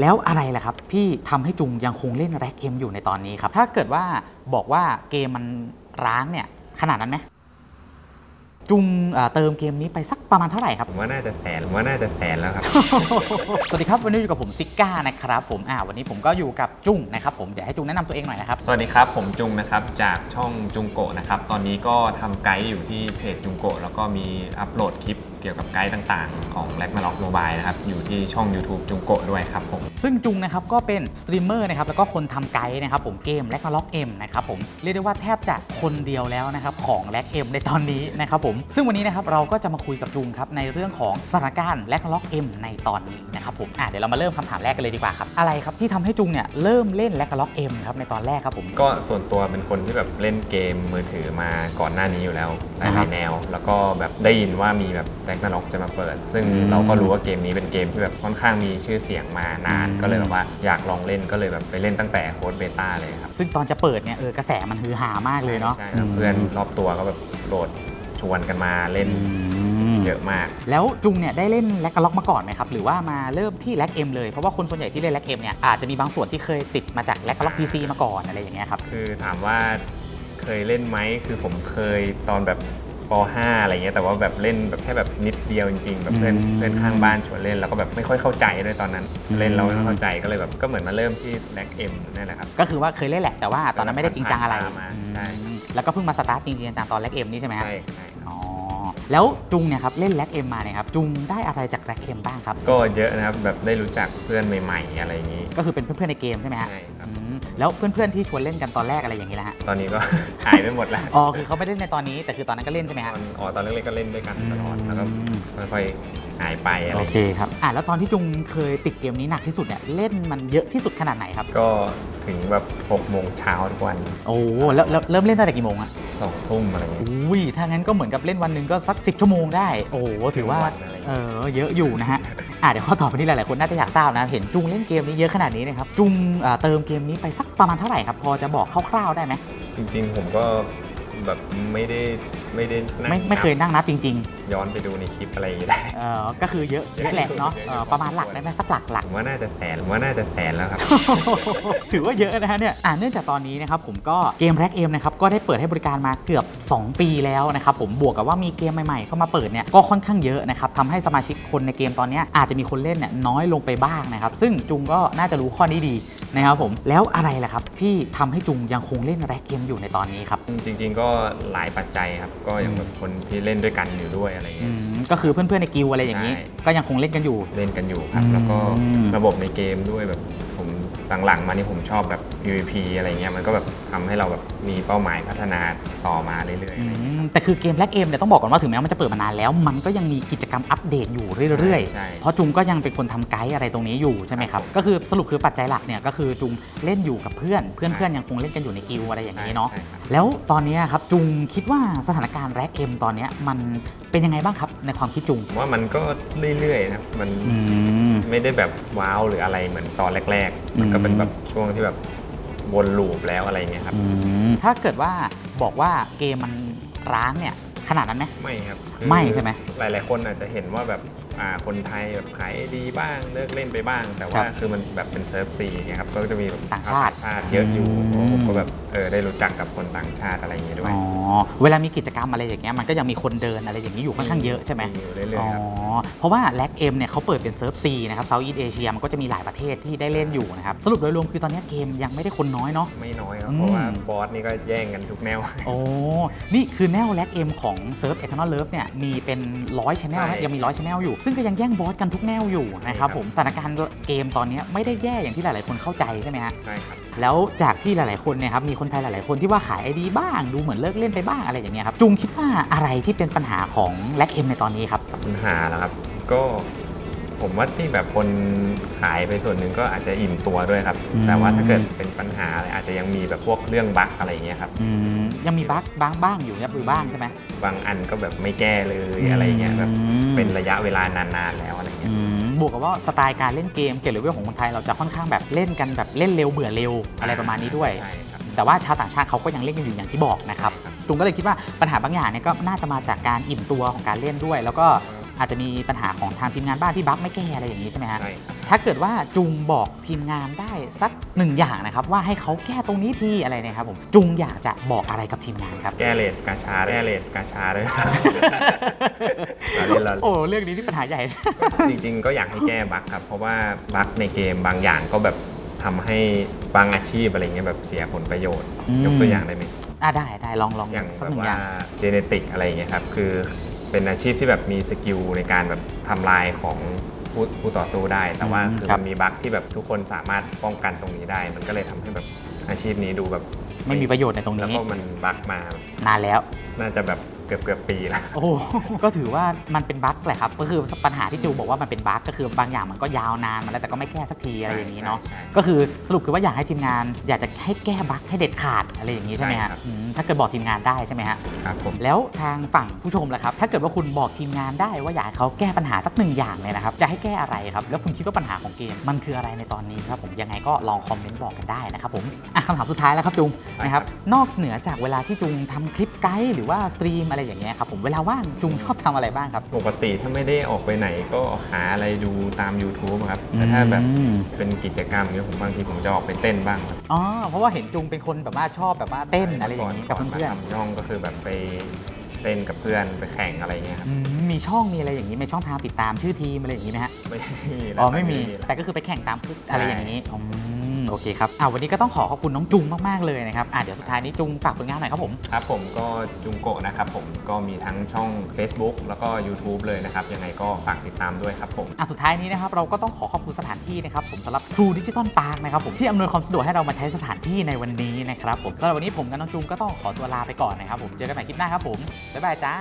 แล้วอะไรล่ะครับ ที่ทำให้จุงยังคงเล่นแร็กเกมอยู่ในตอนนี้ครับ ถ้าเกิดว่าบอกว่าเกมมันร้างเนี่ยขนาดนั้นไหมจุงเอ่อเติมเกมนี้ไปสักประมาณเท่าไหร่ครับผมว่าน่าจะแสนผมว่าน่าจะแสนแล้วครับ สวัสดีครับวันนี้อยู่กับผมซิก้านะครับผมอ่าวันนี้ผมก็อยู่กับจุงนะครับผมเดี๋ยวให้จุงแนะนำตัวเองหน่อยนะครับ สวัสดีครับผมจุงนะครับจากช่องจุงโกะนะครับตอนนี้ก็ทำไกด์อยู่ที่เพจจุงโกะแล้วก็มีอัปโหลดคลิป เกี่ยวกับไกด์ต่างๆ ของ r a g n a r o k Mobile นะครับ อยู่ที่ช่อง YouTube จุงโกะด้วยครับผม ซึ่งจุงนะครับก็เป็นสตรีมเมอร์นะครับแล้วก็คนทำไกด์นะครับผมเกมแล็กนาล็อกเอ็มนะครับผมเรียกได้ว่าแทบจะคนเดียวแล้วนะครับของแล็กเอ็มในตอนนี้นะครับผมซึ่งวันนี้นะครับเราก็จะมาคุยกับจุงครับในเรื่องของสถานการณ์แล็กนาล็อกเอ็มในตอนนี้นะครับผมอะเดี๋ยวเรามาเริ่มคำถามแรกกันเลยดีกว่าครับอะไรครับที่ทำให้จุงเนี่ยเริ่มเล่นแล็กนาล็อกเอ็มครับในตอนแรกครับผม ก็ส่วนตัวเป็นคนที่แบบเล่นเกมมือถือมาก่อนหน้านี้อยู่แล้วหอ่าฮะลายๆแนว แล้วก็แบบได้ยินว่ามีแบบ r a g n a r o k จะมาเปิด ซึ่งอืมเราก็รู้ว่าเกมนี้เป็นเกมที่แบบค่อนข้างมีชื่อเสียงมานานอืมก็เลยแบบว่าอยากลองเล่นก็เลยแบบไปเล่นตั้งแต่โค้ดเบต้าเลยครับซึ่งตอนจะเปิดเนี่ยเออกระแสมันฮือฮามากเลยเนาะใช่ครับเพื่อนรอบตัวก็แบบโหลดชวนกันมาเล่นมเยอะมาก แล้วจุงเนี่ยได้เล่นแล็กกะล็อกมาก่อนไหมครับ หรือว่ามาเริ่มที่แล็กเอ็มเลยเพราะว่าคนส่วนใหญ่ที่เล่นแล็กเอ็มเนี่ยอาจจะมีบางส่วนที่เคยติดมาจากแล็กกะล็อกพีซีมาก่อนอะไรอย่างเงี้ยครับคือถามว่าเคยเล่นไหมคือผมเคยตอนแบบ ป .5 อะไรเงี้ยแต่ว่าแบบเล่นแบบแค่แบบนิดเดียวจริง ๆ แบบเพื่อนอืมเพื่อนข้างบ้านชวนเล่นแล้วก็แบบไม่ค่อยเข้าใจด้วยตอนนั้น อืม เล่นแล้วไม่ค่อยเข้าใจก็เลยแบบก็เหมือนมาเริ่มที่แล็กเอ็มนี่นแหละครับก็คือว่าเคยเล่นแหละแต่ว่าตอนนั้นไม่ได้จริงจังอะไรผ่านๆมาใช่อืมแล้วก็เพิ่งมาสตาร์ทจริงๆจังๆตอนแล็กเอ็มนี่ใช่ไหมฮะ ใช่ใช่ครับอ๋อ แล้วจุงเนี่ยครับ เล่นแล็กเอ็มมาเนี่ยครับ จุงได้อะไรจากแล็กเอ็มบ้างครับ ก็เยอะนะครับแบบได้รู้จักเพื่อนใหม่ ๆ อะไรอย่างนี้ก็คือเป็นเพื่อนๆในเกมใช่ไหมฮะใช่ครับ อืม แล้วเพื่อนๆที่ชวนเล่นกันตอนแรกอะไรอย่างนี้แหละฮะตอนนี้ก็ หายไปหมดแล้วอ๋อคือเขาไม่ได้เล่นในตอนนี้แต่คือตอนนั้นก็เล่นใช่ไหมตฮะอนอ๋อตอนเล็กๆก็เล่นด้วยกันตลอดแล้วก็อืมค่อยๆหายไปอะไรอโอย่างเคนี้ครับอะแล้วตอนที่จุงเคยติดเกมนี้หนักที่สุดเนี่ยเล่นมันเยอะที่สุดขนาดไหนครับก็ถึงแบบ6โมงเช้าทุกวันโอ้แล้วแล้วเริ่มเล่นตั้งแต่กี่โมงอะสองทุ่มอะไรอย่างนี้อุ้ยถ้างั้นก็เหมือนกับเล่นวันหนึ่งก็สัก 10 ชั่วโมงได้ โอ้โหถือว่าวันอะไรอย่างเอเงี้ยอเยอะอยู่นะฮะ อะเดี๋ยวข้อต่อไปนี้หลายๆคนน่าจะอยากทราบนะ เห็นจุงเล่นเกมนี้เยอะขนาดนี้นะครับ จุงเติมเกมนี้ไปสักประมาณเท่าไหร่ครับ พอจะบอกคร่าวๆได้ไหมจริง ๆ ผมก็แบบไม่ได้ ไม่ได้นั่งไม่ไม่เคยนั่งนับจริง ย้อนไปดูในคลิปอะไรอย่างนี้ได้ ๆ เออก็คือเยอะเยอะแหละเนาะเออประมาณหลักได้ไหมสักหลักหลัก ผมว่าน่าจะแสนผมว่าน่าจะแสนแล้วครับ ถือว่าเยอะนะฮะเนี่ยอ่าเนื่องจากตอนนี้นะครับผมก็เกมแร็กเอมนะครับก็ได้เปิดให้บริการมาเกือบ 2 ปีแล้วนะครับผมบวกกับว่ามีเกมใหม่ๆเข้ามาเปิดเนี่ยก็ค่อนข้างเยอะนะครับทำให้สมาชิกคนในเกมตอนเนี้ยอาจจะมีคนเล่นเนี่ยน้อยลงไปบ้างนะครับซึ่งจุงก็น่าจะรู้ข้อนี้ดีนะครับผมแล้วอะไรล่ะครับที่ทำให้จุงยังคงเล่นแร็กเกมอยู่ในตอนนี้ครับ จริงๆก็หลายปัจจัยครับก็อย่างแบบคนที่เล่นด้วยกันอยู่ด้วยอะไรอืเงี้ย มก็คือเพื่อนๆในกิลด์อะไรอย่างนี้ ใช่ ก็ยังคงเล่นกันอยู่ เล่นกันอยู่ครับอืมแล้วก็ระบบในเกมด้วยแบบผม หลังๆ มานี่ผมชอบแบบ PVP อะไรเงี้ยมันก็แบบทำให้เราแบบมีเป้าหมายพัฒนาต่อมาเรื่อยๆอะไรอืเงี้ยมแต่คือเกมแร็กเอมเนี่ยต้องบอกก่อนว่าถึงแม้มันจะเปิดมานานแล้ว มันก็ยังมีกิจกรรมอัปเดตอยู่เรื่อยใช่ๆ เพราะจุงก็ยังเป็นคนทำไกด์อะไรตรงนี้อยู่ใช่ไหมครับ ก็คือสรุปคือปัจจัยหลักเนี่ยก็คือจุงเล่นอยู่กับเพื่อน เพื่อนๆยังคงเล่นกันอยู่ในกิลด์อะไรอย่างนี้เนาะ ใช่ครับ แล้วตอนนี้ครับจุงคิดว่าสถานการณ์แร็กเอมตอนเนี้ยมันเป็นยังไงบ้างครับในความคิดจุงผมว่ามันก็เรื่อยๆนะครับมัน อืม ไม่ได้แบบว้าวหรืออะไรเหมือนตอนแรก ๆ มันก็เป็นแบบช่วงที่แบบวนลูปแล้วอะไรเงี้ยครับ อืมถ้าเกิดว่าบอกว่าเกมมันร้างเนี่ยขนาดนั้นไหมไม่ครับคือไม่ใช่ไหมหลาย ๆ คนอาจจะเห็นว่าแบบอ่าคนไทยแบบขายดีบ้างเลิกเล่นไปบ้าง แต่ว่าครับคือมันแบบเป็นเซิร์ฟซีไงครับก็จะมีแบบต่างชาติชาติเยอะอยู่อืมผมก็แบบเออได้รู้จักกับคนต่างชาติอะไรอย่างเงี้ยด้วยอ๋อเวลามีกิจกรรมอะไรอย่างเงี้ยมันก็ยังมีคนเดินอะไรอย่างนี้อยู่ค่อนข้างเยอะใช่ไหมอยู่เรื่อยอ๋อๆครับเพราะว่าแล็กเอ็มเนี่ยเขาเปิดเป็นเซิร์ฟซีนะครับเซาท์อีสเอเชียมันก็จะมีหลายประเทศที่ได้เล่นอยู่นะครับสรุปโดยรวมคือตอนนี้เกมยังไม่ได้คนน้อยเนาะไม่น้อยครับอืมเพราะว่าบอสนี่ก็แย่งกันทุกแนวโอ้นี่คือแนวแล็กเอ็มของเซิร์ฟเอทานอลเลิฟเนี่ยมีเป็นร้อยชแนลใช่นะยังมีร้อยชแนลอยู่ ซึ่งก็ยังแย่งบอสกันทุกแนวอยู่นะครับใช่ครับผมสถานการณ์เกมตอนนี้ไม่ได้แย่อย่างที่หลาย ๆ คนเข้าใจใช่ไหมฮะ ใช่ครับ แล้วจากที่หลาย ๆ คนเนี่ยครับมีคนไทยหลาย ๆ คนที่ว่าขายไอดีบ้าง ดูเหมือนเลิกเล่นไปบ้างอะไรอย่างเงี้ยครับจุงคิดว่าอะไรที่เป็นปัญหาของแล็กเอ็มในตอนนี้ครับ ปัญหาแล้วครับ ก็ ผมว่าที่แบบคนขายไปส่วนหนึ่งก็อาจจะอิ่มตัวด้วยครับ อืม แต่ว่าถ้าเกิดเป็นปัญหาอะไรอาจจะยังมีแบบพวกเรื่องบั๊กอะไรอย่างเงี้ยครับ อืมยังมีบั๊กบ้างบ้างอยู่ครับอยู่บ้างใช่ไหมบางอันก็แบบไม่แก้เลยอะไรเงี้ยแบบอืมเป็นระยะเวลานานๆแล้วอะไรเงี้ย อืมบวกกับว่าสไตล์การเล่นเกมเกมเลเวลของคนไทยเราจะค่อนข้างแบบเล่นกันแบบเล่นเร็วเบื่อเร็วอะไรประมาณนี้ด้วย ใช่ครับ แต่ว่าชาวต่างชาติเขาก็ยังเล่นกันอยู่อย่างที่บอกนะครับใช่ครับจุงก็เลยคิดว่าปัญหาบางอย่างเนี่ยก็น่าจะมาจากการอิ่มตัวของการเล่นด้วย แล้วก็ อาจจะมีปัญหาของทางทีมงานบ้านที่บั๊กไม่แก้อะไรอย่างนี้ใช่ไหมฮะ ใช่ครับถ้าเกิดว่าจุงบอกทีมงานได้สักหนึ่งอย่างนะครับว่าให้เขาแก้ตรงนี้ทีอะไรเนี่ยครับผมจุงอยากจะบอกอะไรกับทีมงานครับ แก้เลทกาชาแก้เลทกาชาด้วยครับ เราเล่นเราโอ้เรื่องนี้ที่ปัญหาใหญ่ จริงๆ ก็อยากให้แก้บั๊กครับ เพราะว่าบั๊กในเกมบางอย่างก็แบบทำให้บางอาชีพอะไรเงี้ยแบบเสียผลประโยชน์ อืม ยกตัวอย่างได้ไหมอะได้ได้ลองลองอย่างสักแบหบนึ่งอว่าย่าง เจเนติกอะไรเงี้ยครับ คือ เป็นอาชีพที่แบบมีสกิลในการแบบทำลายของผู้ผู้ต่อสู้ได้ แต่ว่าอืมคือครับมันมีบั๊กที่แบบทุกคนสามารถป้องกันตรงนี้ได้ มันก็เลยทำให้แบบอาชีพนี้ดูแบบไม่มีประโยชน์ในตรงแล้วนี้ก็มันบั๊กมาแบบนานแล้ว น่าจะแบบ เกือบเกือบปีแล้ว โอ้โห ก็ถือว่ามันเป็นบั๊กแหละครับ ก็คือปัญหาที่จูบอกว่ามันเป็นบั๊กก็คือบางอย่างมันก็ยาวนานมาแล้วแต่ก็ไม่แก้สักทีอะไรอย่างนี้เนาะ ใช่ใช่ก็คือสรุปคือว่าอยากให้ทีมงาน อยากจะให้แก้บั๊กให้เด็ดขาดอะไรอย่างนี้ใช่ไหมใช่ฮะครับอืมถ้าเกิดบอกทีมงานได้ใช่ไหมฮะ ครับผม แล้วทางฝั่งผู้ชมล่ะครับ ถ้าเกิดว่าคุณบอกทีมงานได้ว่าอยากให้เขาแก้ปัญหาสักหนึ่งอย่างเนี่ยนะครับ จะให้แก้อะไรครับ แล้วคุณคิดว่าปัญหาของเกมมันคืออะไรในตอนนี้ครับผม ยังไงก็ลองคอมเมนต์บอกกันได้นะครับผมอะคำถามสุดท้ายแล้วครับจุงนะครับ นอกเหนือจากเวลาที่จุงทำคลิปไกด์หรือว่าสตรีมอะไรอย่างเงี้ยครับผมเวลาว่างจุงชอบทำอะไรบ้างครับ ปกติถ้าไม่ได้ออกไปไหนก็หาอะไรดูตาม YouTube ครับแต่ถ้าแบบอืม เป็นกิจกรรมเนี้ยผมบางทีผมจะออกไปเต้นบ้างครับอ๋อเพราะว่าเห็นจุงเป็นคนแบบว่าชอบแบบว่าเต้นอะไรอย่างนี้กับก่เพื่อนมาทำช่องก็คือแบบไปเต้นกับเพื่อนไปแข่งอะไรเงี้ยคๆรับ อืมมีช่องมีอะไรอย่างนี้มีช่องทางติดตามชื่อทีมอะไรอย่างนี้ไหมฮะ ไม่มีแล้วอ๋อไม่มีแล้วแต่ก็คือไปแข่งตามใช่ อะไรอย่างนี้อืมโอเคครับอ่าวันนี้ก็ต้องขอขอบคุณน้องจุงมาก ๆ เลยนะครับอ่าเดี๋ยวสุดท้ายนี้จุงฝากผลงานหน่อยครับผม ครับผมก็จุงโกะนะครับผมก็มีทั้งช่อง Facebook แล้วก็ YouTube เลยนะครับยังไงก็ฝากติดตามด้วยครับผม อะสุดท้ายนี้นะครับ เราก็ต้องขอขอบคุณสถานที่นะครับ ผมสำหรับ True Digital Park นะครับผมที่อำนวยความสะดวกให้เรามาใช้สถานที่ในวันนี้นะครับผมสำหรับวันนี้ผมกับน้องจุงก็ต้องขอตัวลาไปก่อนนะครับผมเจอกันใหม่คลิปหน้าครับผม บ๊ายบายจ้า